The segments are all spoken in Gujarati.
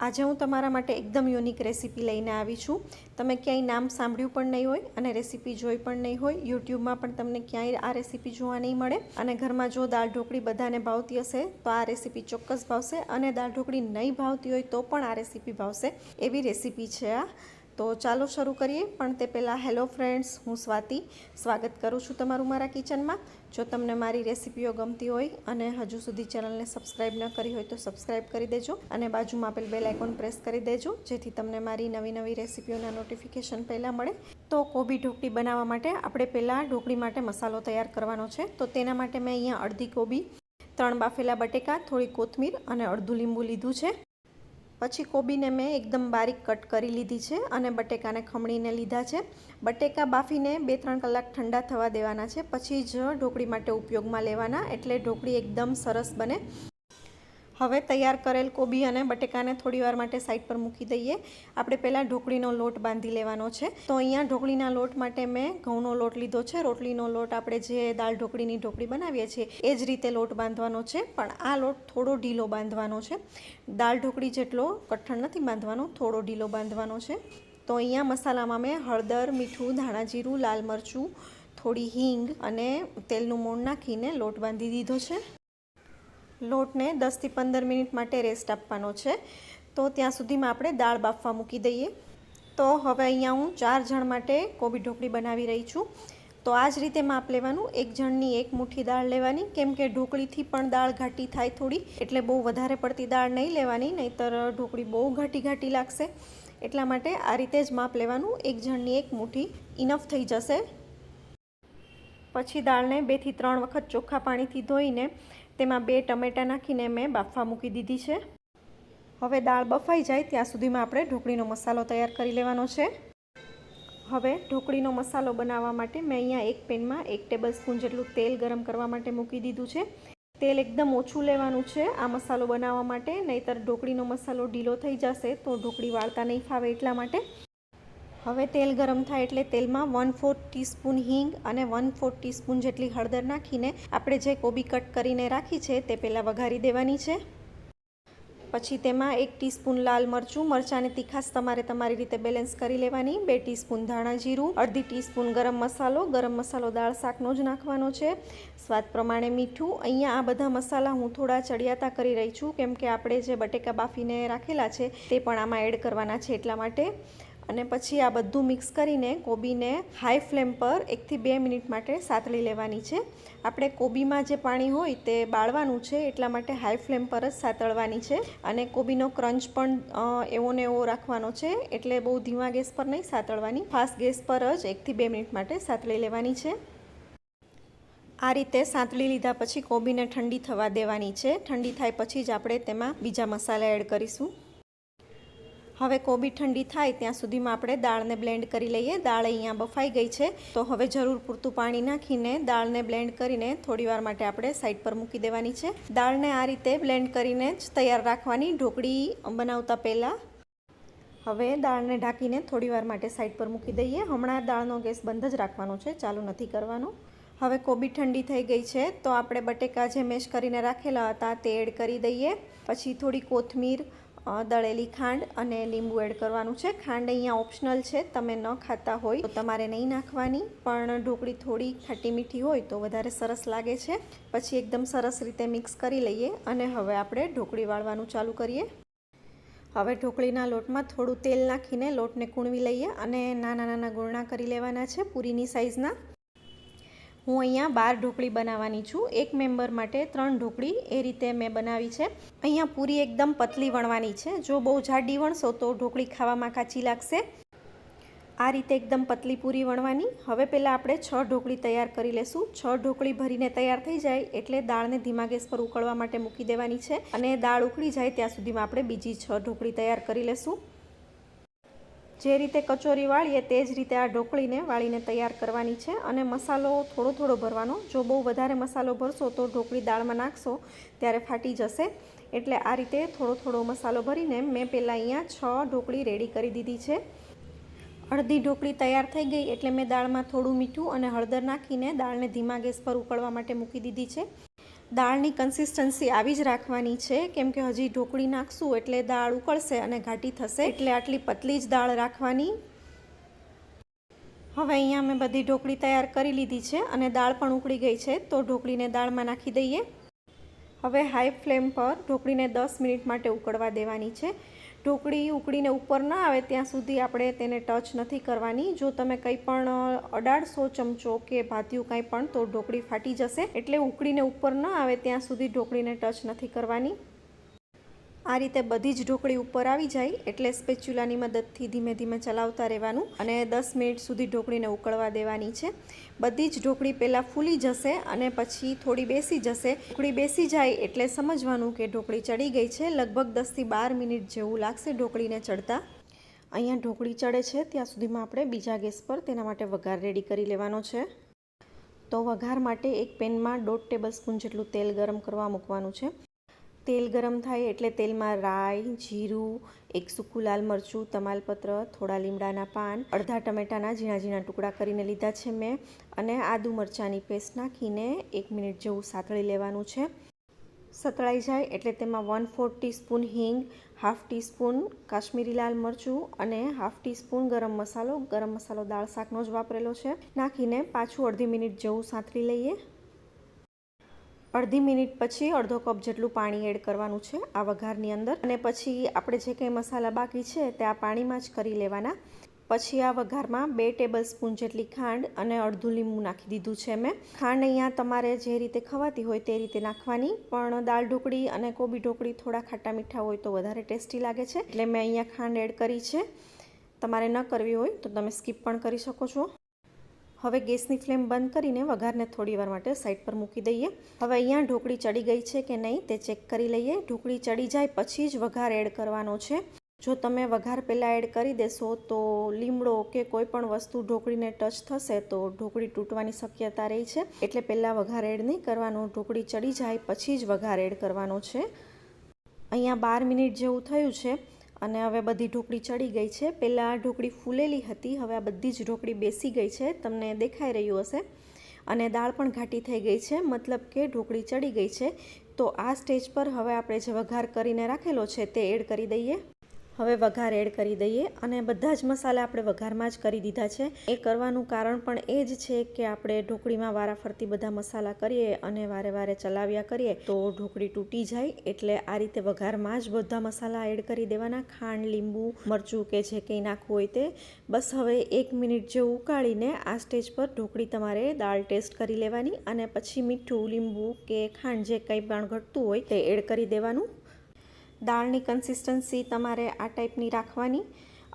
આજે હું તમારા માટે એકદમ યુનિક રેસીપી લઈને આવી છું. તમે ક્યાંય નામ સાંભળ્યું પણ નહીં હોય અને રેસીપી જોઈ પણ નહીં હોય, યુટ્યુબમાં પણ તમને ક્યાંય આ રેસીપી જોવા નહીં મળે. અને ઘરમાં જો દાળ ઢોકળી બધાને ભાવતી હશે, તો આ રેસીપી ચોક્કસ ભાવશે. અને દાળ ઢોકળી નહીં ભાવતી હોય તો પણ આ રેસીપી ભાવશે. એવી રેસીપી છે આ. તો ચાલો શરૂ કરીએ. પણ તે પહેલાં હેલો ફ્રેન્ડ્સ, હું સ્વાતિ. સ્વાગત કરું છું તમારું મારા કિચનમાં. જો તમને મારી રેસીપીઓ ગમતી હોય અને હજુ સુધી ચેનલને સબસ્ક્રાઈબ ન કરી હોય તો સબસ્ક્રાઈબ કરી દેજો અને બાજુમાં આપેલ બેલ આઇકોન પ્રેસ કરી દેજો, જેથી તમને મારી નવી નવી રેસીપીઓના નોટિફિકેશન પહેલાં મળે. તો કોબી ઢોકળી બનાવવા માટે આપણે પહેલાં ઢોકળી માટે મસાલો તૈયાર કરવાનો છે. તો તેના માટે મેં અહીંયા અડધી કોબી, ત્રણ બાફેલા બટેકા, થોડી કોથમીર અને અડધું લીંબુ લીધું છે. પછી કોબીને મેં એકદમ બારીક કટ કરી લીધી છે અને બટેકાને ખમણીને લીધા છે. બટેકા બાફીને બે ત્રણ કલાક ઠંડા થવા દેવાના છે. પછી જ ઢોકળી માટે ઉપયોગમાં લેવાના. એટલે ઢોકળી એકદમ સરસ બને. હવે તૈયાર કરેલ કોબી અને બટેકાને થોડીવાર માટે સાઈડ પર મૂકી દઈએ. આપણે પહેલાં ઢોકળીનો લોટ બાંધી લેવાનો છે. તો અહીંયા ઢોકળીના લોટ માટે મેં ઘઉંનો લોટ લીધો છે. રોટલીનો લોટ આપણે જે દાળ ઢોકળીની ઢોકળી બનાવીએ છીએ, એ જ રીતે લોટ બાંધવાનો છે. પણ આ લોટ થોડો ઢીલો બાંધવાનો છે. દાળ ઢોકળી જેટલો કઠણ નથી બાંધવાનો, થોડો ઢીલો બાંધવાનો છે. તો અહીંયા મસાલામાં મેં હળદર, મીઠું, ધાણા જીરું, લાલ મરચું, થોડી હિંગ અને તેલનું મોણ નાખીને લોટ બાંધી દીધો છે. લોટને દસથી પંદર મિનિટ માટે રેસ્ટ આપવાનો છે. તો ત્યાં સુધીમાં આપણે દાળ બાફવા મૂકી દઈએ. તો હવે અહીંયા હું ચાર જણ માટે કોબી ઢોકળી બનાવી રહી છું. તો આ જ રીતે માપ લેવાનું. એક જણની એક મુઠ્ઠી દાળ લેવાની. કેમ કે ઢોકળીથી પણ દાળ ઘાટી થાય થોડી, એટલે બહુ વધારે પડતી દાળ નહીં લેવાની, નહીંતર ઢોકળી બહુ ઘાટી ઘાટી લાગશે. એટલા માટે આ રીતે જ માપ લેવાનું. એક જણની એક મુઠ્ઠી ઇનફ થઈ જશે. પછી દાળને બેથી ત્રણ વખત ચોખ્ખા પાણીથી ધોઈને તેમાં બે ટમેટાં નાખીને મેં બાફવા મૂકી દીધી છે. હવે દાળ બફાઈ જાય ત્યાં સુધીમાં આપણે ઢોકળીનો મસાલો તૈયાર કરી લેવાનો છે. હવે ઢોકળીનો મસાલો બનાવવા માટે મેં અહીંયા એક પેનમાં એક ટેબલ સ્પૂન જેટલું તેલ ગરમ કરવા માટે મૂકી દીધું છે. તેલ એકદમ ઓછું લેવાનું છે આ મસાલો બનાવવા માટે, નહીંતર ઢોકળીનો મસાલો ઢીલો થઈ જશે તો ઢોકળી વાળતા નહીં ફાવે એટલા માટે. હવે તેલ ગરમ થાય એટલે તેલમાં વન ફોર્થ ટીસ્પૂન હિંગ અને વન ફોર્થ ટીસ્પૂન જેટલી હળદર નાખીને આપણે જે કોબી કટ કરીને રાખી છે તે પહેલાં વઘારી દેવાની છે. પછી તેમાં એક ટીસ્પૂન લાલ મરચું મરચાંની તીખાશ તમારે તમારી રીતે બેલેન્સ કરી લેવાની. બે ટીસ્પૂન ધાણા જીરું, અડધી ટીસ્પૂન ગરમ મસાલો. ગરમ મસાલો દાળ શાકનો જ નાખવાનો છે. સ્વાદ પ્રમાણે મીઠું. અહીંયા આ બધા મસાલા હું થોડા ચડિયાતા કરી રહી છું, કેમ કે આપણે જે બટેકા બાફીને રાખેલા છે તે પણ આમાં એડ કરવાના છે એટલા માટે. અને પછી આ બધું મિક્સ કરીને કોબીને હાઈ ફ્લેમ પર એકથી બે મિનિટ માટે સાતળી લેવાની છે. આપણે કોબીમાં જે પાણી હોય તે બાળવાનું છે, એટલા માટે હાઈ ફ્લેમ પર જ સાતળવાની છે. અને કોબીનો ક્રંચ પણ એવો ને એવો રાખવાનો છે, એટલે બહુ ધીમા ગેસ પર નહીં સાતળવાની. ફાસ્ટ ગેસ પર જ એકથી બે મિનિટ માટે સાતળી લેવાની છે. આ રીતે સાંતળી લીધા પછી કોબીને ઠંડી થવા દેવાની છે. ઠંડી થાય પછી જ આપણે તેમાં બીજા મસાલા એડ કરીશું. હવે કોબી ઠંડી થાય ત્યાં સુધીમાં આપણે દાળને બ્લેન્ડ કરી લઈએ. દાળ અહીંયા બફાઈ ગઈ છે. તો હવે જરૂર પૂરતું પાણી નાખીને દાળને બ્લેન્ડ કરીને થોડીવાર માટે આપણે સાઈડ પર મૂકી દેવાની છે. દાળને આ રીતે બ્લેન્ડ કરીને જ તૈયાર રાખવાની ઢોકળી બનાવતા પહેલાં. હવે દાળને ઢાંકીને થોડીવાર માટે સાઈડ પર મૂકી દઈએ. હમણાં દાળનો ગેસ બંધ જ રાખવાનો છે. ચાલુ નથી કરવાનો. હવે કોબી ઠંડી થઈ ગઈ છે. તો આપણે બટેકા જે મેશ કરીને રાખેલા હતા તે એડ કરી દઈએ. પછી થોડી કોથમીર દળેલી ખાંડ અને લીંબુ એડ કરવાનું છે. ખાંડ અહીંયા ઓપ્શનલ છે. તમે ન ખાતા હોય તો તમારે નહીં નાખવાની. પણ ઢોકળી થોડી ખાટી મીઠી હોય તો વધારે સરસ લાગે છે. પછી એકદમ સરસ રીતે મિક્સ કરી લઈએ અને હવે આપણે ઢોકળી વાળવાનું ચાલુ કરીએ. હવે ઢોકળીના લોટમાં થોડું તેલ નાખીને લોટને કૂણવી લઈએ અને નાના નાના ગુરણા કરી લેવાના છે. પૂરીની સાઇઝના હું અહીંયા બાર ઢોકળી બનાવવાની છું. એક મેમ્બર માટે ત્રણ ઢોકળી એ રીતે મેં બનાવી છે. અહીંયા પૂરી એકદમ પતલી વણવાની છે. જો બહુ જાડી વણશો તો ઢોકળી ખાવામાં કાચી લાગશે. આ રીતે એકદમ પતલી પૂરી વણવાની. હવે પહેલાં આપણે છ ઢોકળી તૈયાર કરી લેશું. છ ઢોકળી ભરીને તૈયાર થઈ જાય એટલે દાળને ધીમા ગેસ પર ઉકળવા માટે મૂકી દેવાની છે. અને દાળ ઉકળી જાય ત્યાં સુધીમાં આપણે બીજી છ ઢોકળી તૈયાર કરી લેશું. જે રીતે કચોરી વાળીએ તે જ રીતે આ ઢોકળીને વાળીને તૈયાર કરવાની છે અને મસાલો થોડો થોડો ભરવાનો. જો બહુ વધારે મસાલો ભરશો તો ઢોકળી દાળમાં નાખશો, ત્યારે ફાટી જશે. એટલે આ રીતે થોડો થોડો મસાલો ભરીને મેં પહેલાં અહીંયા છ ઢોકળી રેડી કરી દીધી છે. અડધી ઢોકળી તૈયાર થઈ ગઈ એટલે મેં દાળમાં થોડું મીઠું અને હળદર નાખીને દાળને ધીમા ગેસ પર ઉકળવા માટે મૂકી દીધી છે. દાળની કન્સિસ્ટન્સી આવી જ રાખવાની છે. કેમ કે હજી ઢોકળી નાખશું એટલે દાળ ઉકળશે અને ઘાટી થશે. એટલે આટલી પતલી જ દાળ રાખવાની. હવે અહીંયા મેં બધી ઢોકળી તૈયાર કરી લીધી છે અને દાળ પણ ઉકળી ગઈ છે. તો ઢોકળીને દાળમાં નાખી દઈએ. હવે હાઈ ફ્લેમ પર ઢોકળીને દસ મિનિટ માટે ઉકળવા દેવાની છે. ઢોકળી ઉકળીને ઉપર ન આવે ત્યાં સુધી આપણે તેને ટચ નથી કરવાની. જો તમે કંઈ પણ અડાડશો ચમચો કે ભાતિયું કંઈ પણ, તો ઢોકળી ફાટી જશે. એટલે ઉકળીને ઉપર ન આવે ત્યાં સુધી ઢોકળીને ટચ નથી કરવાની. આ રીતે બધી જ ઢોકળી ઉપર આવી જાય એટલે સ્પેચ્યુલાની મદદથી ધીમે ધીમે ચલાવતા રહેવાનું અને દસ મિનિટ સુધી ઢોકળીને ઉકળવા દેવાની છે. બધી જ ઢોકળી પહેલાં ફૂલી જશે અને પછી થોડી બેસી જશે. ઢોકળી બેસી જાય એટલે સમજવાનું કે ઢોકળી ચડી ગઈ છે. લગભગ દસથી બાર મિનિટ જેવું લાગશે ઢોકળીને ચડતા. અહીંયા ઢોકળી ચડે છે. ત્યાં સુધીમાં આપણે બીજા ગેસ પર તેના માટે વઘાર રેડી કરી લેવાનો છે. તો વઘાર માટે એક પેનમાં દોઢ ટેબલ સ્પૂન જેટલું તેલ ગરમ કરવા મૂકવાનું છે. તેલ ગરમ થાય એટલે તેલમાં રાઈ, જીરું, એક સૂકું લાલ મરચું, તમાલપત્ર, થોડા લીમડાના પાન, અડધા ટમેટાના ઝીણા ઝીણા ટુકડા કરીને લીધા છે મેં અને આદુ મરચાંની પેસ્ટ નાખીને એક મિનિટ જેવું સાતળી લેવાનું છે. સતળાઈ જાય એટલે તેમાં વન ફોર ટીસ્પૂન હિંગ હાફ ટીસ્પૂન કાશ્મીરી લાલ મરચું અને હાફ ટીસ્પૂન ગરમ મસાલો. ગરમ મસાલો દાળ શાકનો જ વાપરેલો છે. નાખીને પાછું અડધી મિનિટ જેવું સાંતળી લઈએ. અડધી મિનિટ પછી અડધો કપ જેટલું પાણી એડ કરવાનું છે આ વઘારની અંદર. અને પછી આપણે જે કંઈ મસાલા બાકી છે તે આ પાણીમાં જ કરી લેવાના. પછી આ વઘારમાં બે ટેબલ સ્પૂન જેટલી ખાંડ અને અડધું લીંબુ નાખી દીધું છે મેં. ખાંડ અહીંયા તમારે જે રીતે ખવાતી હોય તે રીતે નાખવાની. પણ દાળ ઢોકળી અને કોબી ઢોકળી થોડા ખાટા મીઠા હોય તો વધારે ટેસ્ટી લાગે છે. એટલે મેં અહીંયા ખાંડ એડ કરી છે. તમારે ન કરવી હોય તો તમે સ્કીપ પણ કરી શકો છો. હવે ગેસની ફ્લેમ બંધ કરીને વઘારને થોડી વાર માટે સાઈડ પર મૂકી દઈએ. હવે અહીંયા ઢોકળી ચડી ગઈ છે કે નહીં તે ચેક કરી લઈએ. ઢોકળી ચડી જાય પછી જ વઘાર એડ કરવાનો છે. જો તમે વઘાર પહેલાં એડ કરી દેશો તો લીમડો કે કોઈ પણ વસ્તુ ઢોકળીને ટચ થશે તો ઢોકળી તૂટવાની શક્યતા રહી છે. એટલે પહેલાં વઘાર એડ નહીં કરવાનો. ઢોકળી ચડી જાય પછી જ વઘાર એડ કરવાનો છે. અહીંયા બાર મિનિટ જેવું થયું છે. અને હવે બધી ઢોકળી ચડી ગઈ છે. પહેલાં ઢોકળી ફૂલેલી હતી, હવે આ બધી જ ઢોકળી બેસી ગઈ છે. તમને દેખાઈ રહ્યું હશે. અને દાળ પણ ઘાટી થઈ ગઈ છે, મતલબ કે ઢોકળી ચડી ગઈ છે. તો આ સ્ટેજ પર હવે આપણે જે વઘાર કરીને રાખેલો છે તે એડ કરી દઈએ. હવે વઘાર એડ કરી દઈએ અને બધા જ મસાલા આપણે વઘારમાં જ કરી દીધા છે. એ કરવાનું કારણ પણ એ જ છે કે આપણે ઢોકળીમાં વારાફરતી બધા મસાલા કરીએ અને વારે વારે ચલાવ્યા કરીએ તો ઢોકળી તૂટી જાય એટલે આ રીતે વઘારમાં જ બધા મસાલા એડ કરી દેવાના. ખાંડ, લીંબુ, મરચું કે જે કંઈ નાખવું હોય તે. બસ હવે એક મિનિટ જેવું ઉકાળીને આ સ્ટેજ પર ઢોકળી તમારે દાળ ટેસ્ટ કરી લેવાની અને પછી મીઠું, લીંબુ કે ખાંડ જે કંઈ પણ ઘટતું હોય તે એડ કરી દેવાનું. દાળની કન્સિસ્ટન્સી તમારે આ ટાઈપની રાખવાની.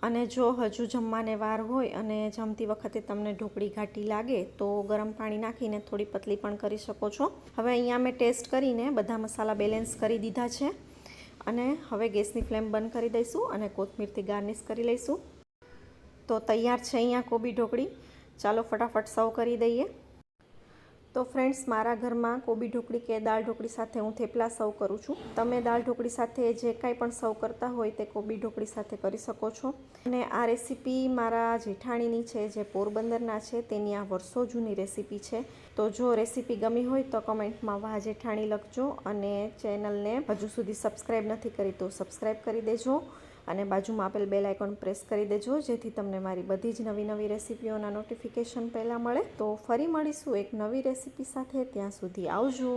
અને જો હજુ જમવાને વાર હોય અને જમતી વખતે તમને ઢોકળી ઘાટી લાગે, તો ગરમ પાણી નાખીને થોડી પતલી પણ કરી શકો છો. હવે અહીંયા મેં ટેસ્ટ કરીને બધા મસાલા બેલેન્સ કરી દીધા છે. અને હવે ગેસની ફ્લેમ બંધ કરી દઈશું અને કોથમીરથી ગાર્નિશ કરી લઈશું. તો તૈયાર છે અહીંયા કોબી ઢોકળી. ચાલો ફટાફટ સર્વ કરી દઈએ. તો ફ્રેન્ડ્સ, મારા ઘરમાં કોબી ઢોકળી કે દાળ ઢોકળી સાથે હું થેપલા સર્વ કરું છું. તમે દાળ ઢોકળી સાથે જે કાંઈ પણ સર્વ કરતા હોય તે કોબી ઢોકળી સાથે કરી શકો છો. અને આ રેસીપી મારા જેઠાણીની છે, જે પોરબંદરના છે, તેની આ વર્ષો જૂની રેસીપી છે. તો જો રેસીપી ગમી હોય તો કમેન્ટમાં વાહ જેઠાણી લખજો અને ચેનલને હજુ સુધી સબસ્ક્રાઈબ નથી કરી તો સબસ્ક્રાઈબ કરી દેજો. અને બાજુમાં આપેલ બેલ આઇકોન પ્રેસ કરી દેજો, જેથી તમને મારી બધી જ નવી નવી રેસીપીઓના નોટિફિકેશન પહેલાં મળે. તો ફરી મળીશું એક નવી રેસીપી સાથે. ત્યાં સુધી આવજો.